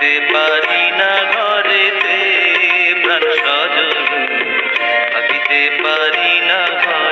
থাকতে পারি না ঘরেতে প্রাণ স্বজন। থাকিতে পারি না ঘরে